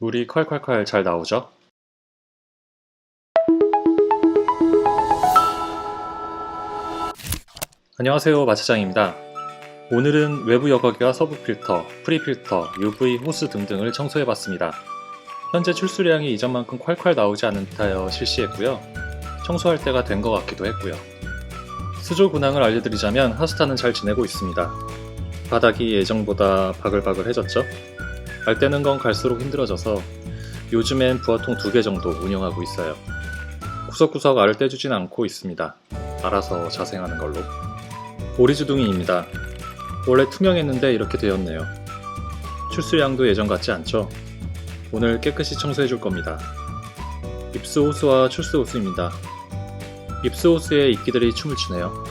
물이 콸콸콸 잘 나오죠? 안녕하세요 마차장입니다. 오늘은 외부 여과기와 서부 필터, 프리 필터, UV 호스 등등을 청소해 봤습니다. 현재 출수량이 이전만큼 콸콸 나오지 않은 듯하여 실시했고요. 청소할 때가 된 것 같기도 했고요. 수조 근황을 알려드리자면 하스타는 잘 지내고 있습니다. 바닥이 예정보다 바글바글해졌죠? 알 때는 건 갈수록 힘들어져서 요즘엔 부화통 두 개 정도 운영하고 있어요. 구석구석 알을 떼주진 않고 있습니다. 알아서 자생하는 걸로. 오리주둥이입니다. 원래 투명했는데 이렇게 되었네요. 출수량도 예전 같지 않죠? 오늘 깨끗이 청소해 줄 겁니다. 입수 호스와 출수 호스입니다. 입수 호스에 이끼들이 춤을 추네요.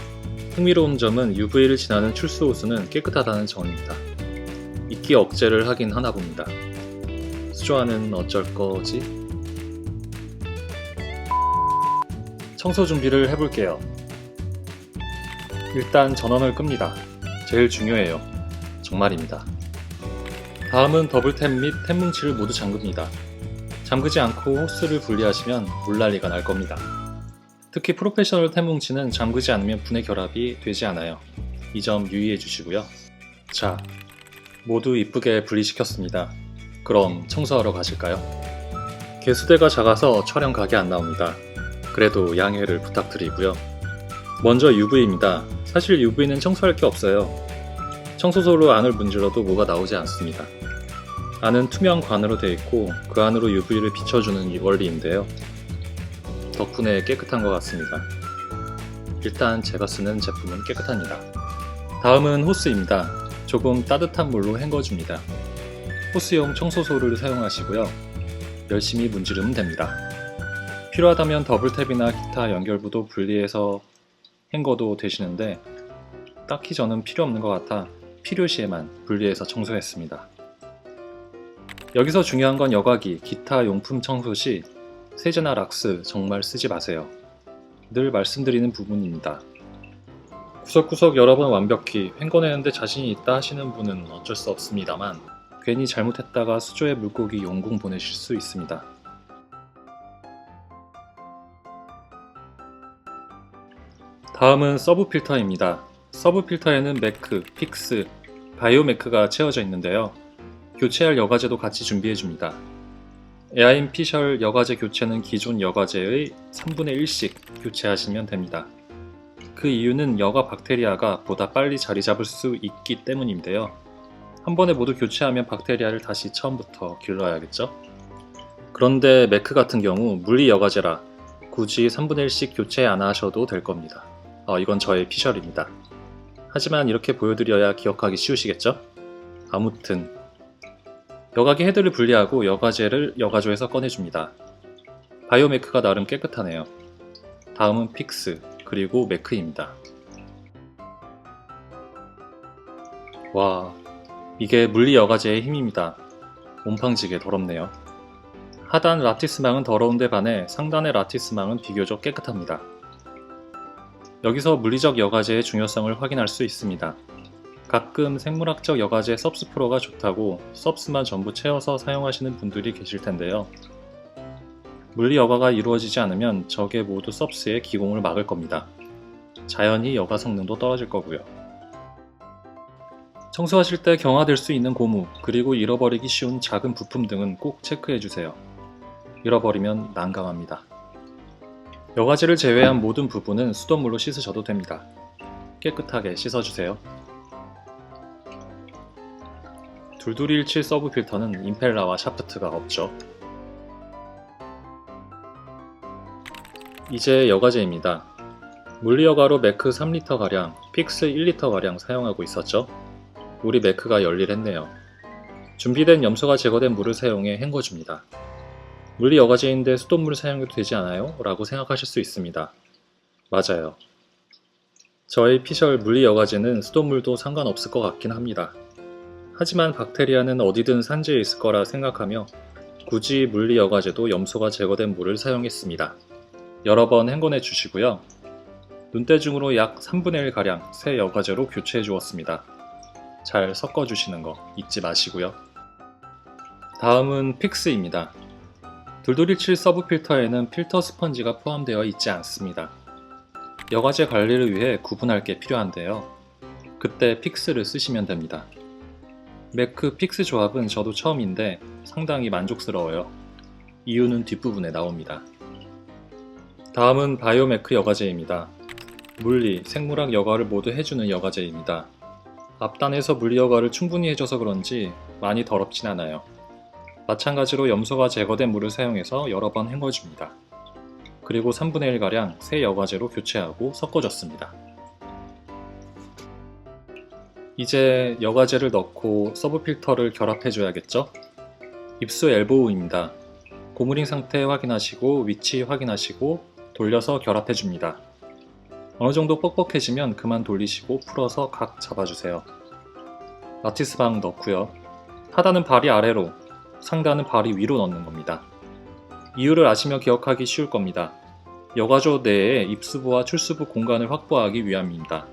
흥미로운 점은 UV를 지나는 출수 호스는 깨끗하다는 점입니다. 이끼 억제를 하긴 하나 봅니다. 수조안은 어쩔 거지? 청소 준비를 해볼게요. 일단 전원을 끕니다. 제일 중요해요. 정말입니다. 다음은 더블탭 및 탭뭉치를 모두 잠급니다. 잠그지 않고 호스를 분리하시면 물난리가 날 겁니다. 특히 프로페셔널 탭뭉치는 잠그지 않으면 분해 결합이 되지 않아요. 이 점 유의해 주시고요. 자, 모두 이쁘게 분리시켰습니다. 그럼 청소하러 가실까요? 개수대가 작아서 촬영 각이 안 나옵니다. 그래도 양해를 부탁드리고요. 먼저 UV입니다. 사실 UV는 청소할 게 없어요. 청소소로 안을 문질러도 뭐가 나오지 않습니다. 안은 투명 관으로 되어 있고 그 안으로 UV를 비춰주는 이 원리인데요. 덕분에 깨끗한 것 같습니다. 일단 제가 쓰는 제품은 깨끗합니다. 다음은 호스입니다. 조금 따뜻한 물로 헹궈줍니다. 호스용 청소소를 사용하시고요. 열심히 문지르면 됩니다. 필요하다면 더블탭이나 기타 연결부도 분리해서 헹궈도 되시는데 딱히 저는 필요 없는 것 같아 필요시에만 분리해서 청소했습니다. 여기서 중요한 건 여과기, 기타 용품 청소 시 세제나 락스 정말 쓰지 마세요. 늘 말씀드리는 부분입니다. 구석구석 여러 번 완벽히 헹궈내는데 자신이 있다 하시는 분은 어쩔 수 없습니다만 괜히 잘못했다가 수조에 물고기 용궁 보내실 수 있습니다. 다음은 서브 필터입니다. 서브 필터에는 매크, 픽스, 바이오매크가 채워져 있는데요. 교체할 여과제도 같이 준비해 줍니다. 에아인 피셜 여과제 교체는 기존 여과제의 3분의 1씩 교체하시면 됩니다. 그 이유는 여과 박테리아가 보다 빨리 자리 잡을 수 있기 때문인데요. 한 번에 모두 교체하면 박테리아를 다시 처음부터 길러야겠죠? 그런데 매크 같은 경우 물리 여과제라 굳이 3분의 1씩 교체 안 하셔도 될 겁니다. 어, 이건 저의 피셜입니다. 하지만 이렇게 보여드려야 기억하기 쉬우시겠죠? 아무튼 여과기 헤드를 분리하고 여과제를 여과조에서 꺼내줍니다. 바이오매크가 나름 깨끗하네요. 다음은 픽스, 그리고 매크입니다. 와, 이게 물리 여과제의 힘입니다. 옴팡지게 더럽네요. 하단 라티스망은 더러운데 반해 상단의 라티스망은 비교적 깨끗합니다. 여기서 물리적 여과제의 중요성을 확인할 수 있습니다. 가끔 생물학적 여과제 섭스 프로가 좋다고 섭스만 전부 채워서 사용하시는 분들이 계실 텐데요. 물리 여과가 이루어지지 않으면 적의 모두 섭스의 기공을 막을 겁니다. 자연히 여과 성능도 떨어질 거고요. 청소하실 때 경화될 수 있는 고무, 그리고 잃어버리기 쉬운 작은 부품 등은 꼭 체크해 주세요. 잃어버리면 난감합니다. 여과제를 제외한 모든 부분은 수돗물로 씻으셔도 됩니다. 깨끗하게 씻어주세요. 둘둘이17 서브 필터는 임펠라와 샤프트가 없죠. 이제 여과제입니다. 물리여과로 매크 3리터가량, 픽스 1리터가량 사용하고 있었죠. 우리 매크가 열일했네요. 준비된 염소가 제거된 물을 사용해 헹궈줍니다. 물리 여과제인데 수돗물 사용해도 되지 않아요? 라고 생각하실 수 있습니다. 맞아요. 저의 피셜 물리 여과제는 수돗물도 상관없을 것 같긴 합니다. 하지만 박테리아는 어디든 산지에 있을 거라 생각하며 굳이 물리 여과제도 염소가 제거된 물을 사용했습니다. 여러 번 헹궈내 주시고요. 눈대중으로 약 3분의 1가량 새 여과제로 교체해 주었습니다. 잘 섞어 주시는 거 잊지 마시고요. 다음은 픽스입니다. 돌돌이칠 서브 필터에는 필터 스펀지가 포함되어 있지 않습니다. 여과제 관리를 위해 구분할 게 필요한데요. 그때 픽스를 쓰시면 됩니다. 매크 픽스 조합은 저도 처음인데 상당히 만족스러워요. 이유는 뒷부분에 나옵니다. 다음은 바이오매크 여과제입니다. 물리, 생물학 여과를 모두 해주는 여과제입니다. 앞단에서 물리 여과를 충분히 해줘서 그런지 많이 더럽진 않아요. 마찬가지로 염소가 제거된 물을 사용해서 여러 번 헹궈줍니다. 그리고 3분의 1가량 새 여과제로 교체하고 섞어줬습니다. 이제 여과제를 넣고 서브 필터를 결합해줘야겠죠? 입수 엘보우입니다. 고무링 상태 확인하시고 위치 확인하시고 돌려서 결합해 줍니다. 어느 정도 뻑뻑해지면 그만 돌리시고 풀어서 각 잡아주세요. 라티스 방 넣고요. 하단은 발이 아래로, 상단은 발이 위로 넣는 겁니다. 이유를 아시며 기억하기 쉬울 겁니다. 여과조 내에 입수부와 출수부 공간을 확보하기 위함입니다.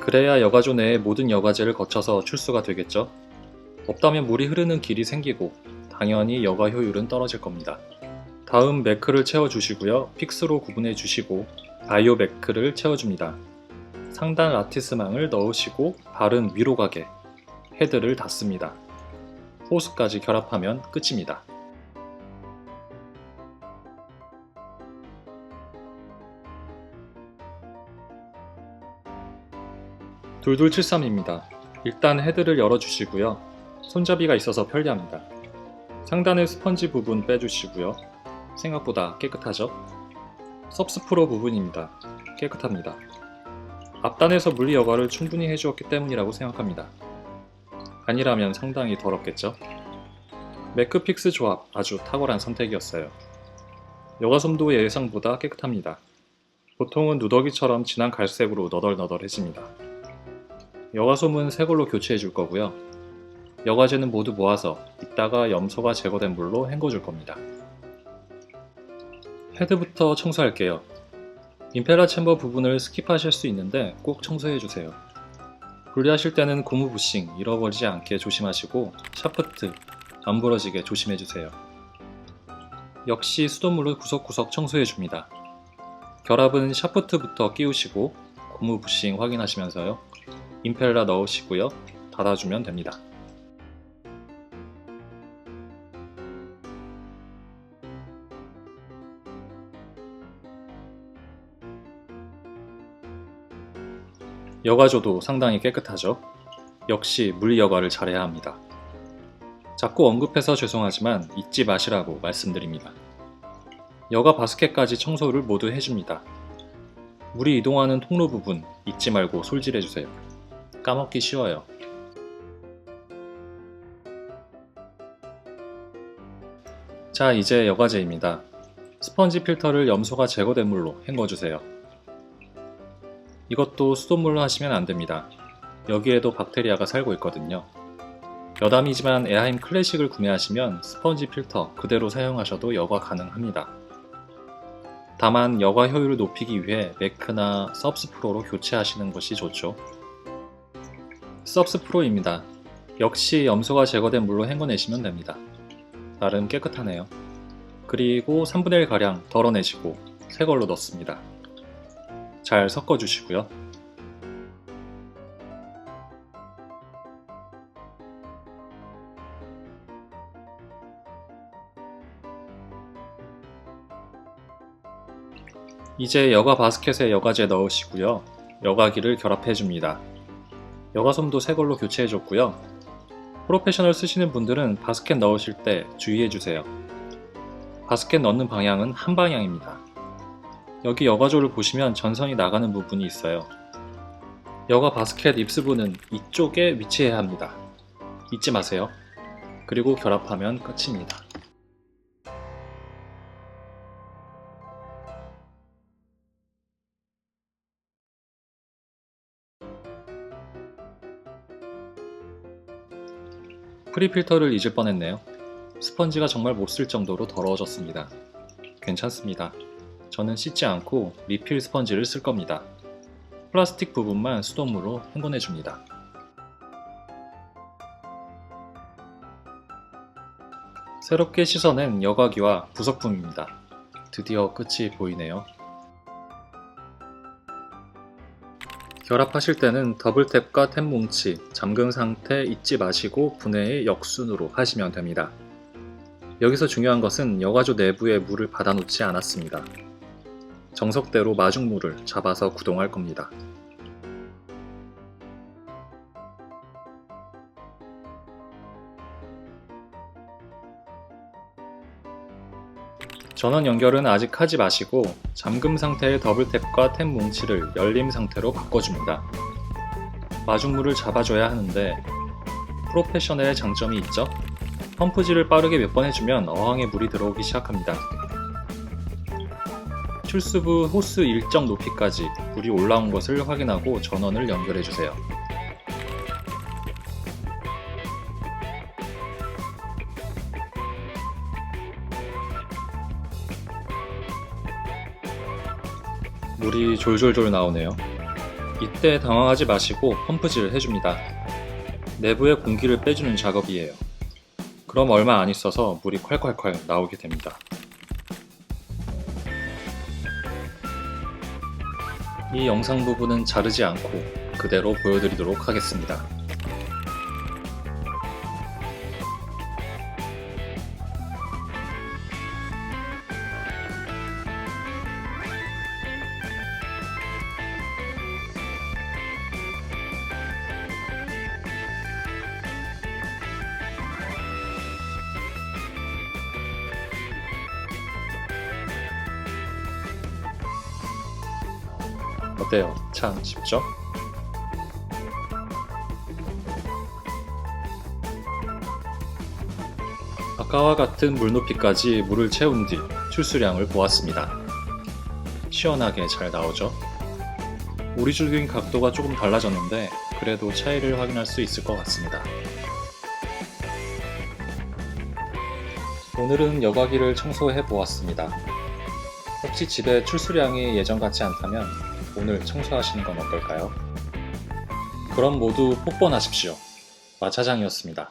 그래야 여과조 내에 모든 여과제를 거쳐서 출수가 되겠죠. 없다면 물이 흐르는 길이 생기고 당연히 여과 효율은 떨어질 겁니다. 다음 매크를 채워주시고요. 픽스로 구분해 주시고 바이오 매크를 채워줍니다. 상단 라티스망을 넣으시고 발은 위로 가게 헤드를 닫습니다. 호스까지 결합하면 끝입니다. 둘둘73입니다. 일단 헤드를 열어주시고요. 손잡이가 있어서 편리합니다. 상단의 스펀지 부분 빼주시고요. 생각보다 깨끗하죠? 섭스프로 부분입니다. 깨끗합니다. 앞단에서 물리 여과를 충분히 해주었기 때문이라고 생각합니다. 아니라면 상당히 더럽겠죠? 매크픽스 조합 아주 탁월한 선택이었어요. 여과솜도 예상보다 깨끗합니다. 보통은 누더기처럼 진한 갈색으로 너덜너덜해집니다. 여과솜은 새 걸로 교체해 줄 거고요. 여과제는 모두 모아서 이따가 염소가 제거된 물로 헹궈 줄 겁니다. 헤드부터 청소할게요. 임페라 챔버 부분을 스킵하실 수 있는데 꼭 청소해주세요. 분리하실 때는 고무 부싱 잃어버리지 않게 조심하시고 샤프트 안 부러지게 조심해주세요. 역시 수돗물로 구석구석 청소해줍니다. 결합은 샤프트부터 끼우시고 고무 부싱 확인하시면서요. 임펠라 넣으시고요. 닫아주면 됩니다. 여과조도 상당히 깨끗하죠. 역시 물리 여과를 잘해야 합니다. 자꾸 언급해서 죄송하지만 잊지 마시라고 말씀드립니다. 여과 바스켓까지 청소를 모두 해줍니다. 물이 이동하는 통로 부분 잊지 말고 솔질해주세요. 까먹기 쉬워요. 자, 이제 여과제입니다. 스펀지 필터를 염소가 제거된 물로 헹궈주세요. 이것도 수돗물로 하시면 안 됩니다. 여기에도 박테리아가 살고 있거든요. 여담이지만 에하임 클래식을 구매하시면 스펀지 필터 그대로 사용하셔도 여과 가능합니다. 다만 여과 효율을 높이기 위해 매크나 섭스 프로로 교체하시는 것이 좋죠. 섭스 프로입니다. 역시 염소가 제거된 물로 헹궈내시면 됩니다. 나름 깨끗하네요. 그리고 3분의 1가량 덜어내시고 새 걸로 넣습니다. 잘 섞어주시고요. 이제 여과 바스켓에 여과제 넣으시고요. 여과기를 결합해줍니다. 여과솜도 새 걸로 교체해줬고요. 프로페셔널 쓰시는 분들은 바스켓 넣으실 때 주의해주세요. 바스켓 넣는 방향은 한 방향입니다. 여기 여과조를 보시면 전선이 나가는 부분이 있어요. 여과 바스켓 입수부는 이쪽에 위치해야 합니다. 잊지 마세요. 그리고 결합하면 끝입니다. 프리필터를 잊을 뻔했네요. 스펀지가 정말 못 쓸 정도로 더러워졌습니다. 괜찮습니다. 저는 씻지 않고 리필 스펀지를 쓸 겁니다. 플라스틱 부분만 수돗물로 헹궈내 줍니다. 새롭게 씻어낸 여과기와 부속품입니다. 드디어 끝이 보이네요. 결합하실 때는 더블탭과 탭 뭉치, 잠금 상태 잊지 마시고 분해의 역순으로 하시면 됩니다. 여기서 중요한 것은 여과조 내부에 물을 받아놓지 않았습니다. 정석대로 마중물을 잡아서 구동할 겁니다. 전원 연결은 아직 하지 마시고 잠금 상태의 더블탭과 탭 뭉치를 열림 상태로 바꿔줍니다. 마중물을 잡아줘야 하는데 프로페셔널의 장점이 있죠? 펌프질을 빠르게 몇 번 해주면 어항에 물이 들어오기 시작합니다. 출수부 호스 일정 높이까지 물이 올라온 것을 확인하고 전원을 연결해 주세요. 물이 졸졸졸 나오네요. 이때 당황하지 마시고 펌프질을 해줍니다. 내부의 공기를 빼주는 작업이에요. 그럼 얼마 안 있어서 물이 콸콸콸 나오게 됩니다. 이 영상 부분은 자르지 않고 그대로 보여드리도록 하겠습니다. 어때요? 참 쉽죠? 아까와 같은 물 높이까지 물을 채운 뒤 출수량을 보았습니다. 시원하게 잘 나오죠? 오리줄긴 각도가 조금 달라졌는데 그래도 차이를 확인할 수 있을 것 같습니다. 오늘은 여과기를 청소해 보았습니다. 혹시 집에 출수량이 예전 같지 않다면 오늘 청소하시는 건 어떨까요? 그럼 모두 폭번하십시오. 마차장이었습니다.